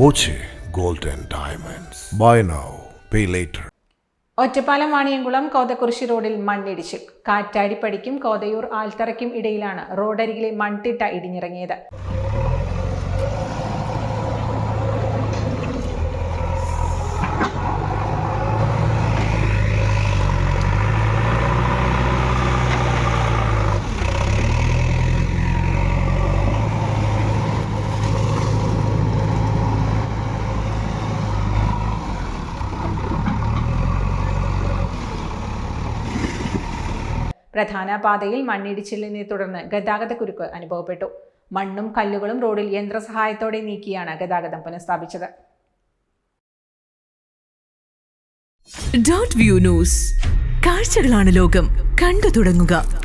Boche gold and diamonds. Buy now pay later. Ottapalam Vaniyamkulam Kothakurissi റോഡിൽ മണ്ണിടിച്ചു കാറ്റാടിപ്പടിക്കും കോതയൂർ ആൽത്തറയ്ക്കും ഇടയിലാണ് റോഡരികിലെ മൺതിട്ട ഇടിഞ്ഞിറങ്ങിയത്. പ്രധാന പാതയിൽ മണ്ണിടിച്ചിലിനെ തുടർന്ന് ഗതാഗതക്കുരുക്ക് അനുഭവപ്പെട്ടു. മണ്ണും കല്ലുകളും റോഡിൽ യന്ത്രസഹായത്തോടെ നീക്കിയാണ് ഗതാഗതം പുനഃസ്ഥാപിച്ചത്. വ്യൂ ന്യൂസ് കാഴ്ചകളാണ് ലോകം. കണ്ടു തുടങ്ങുക.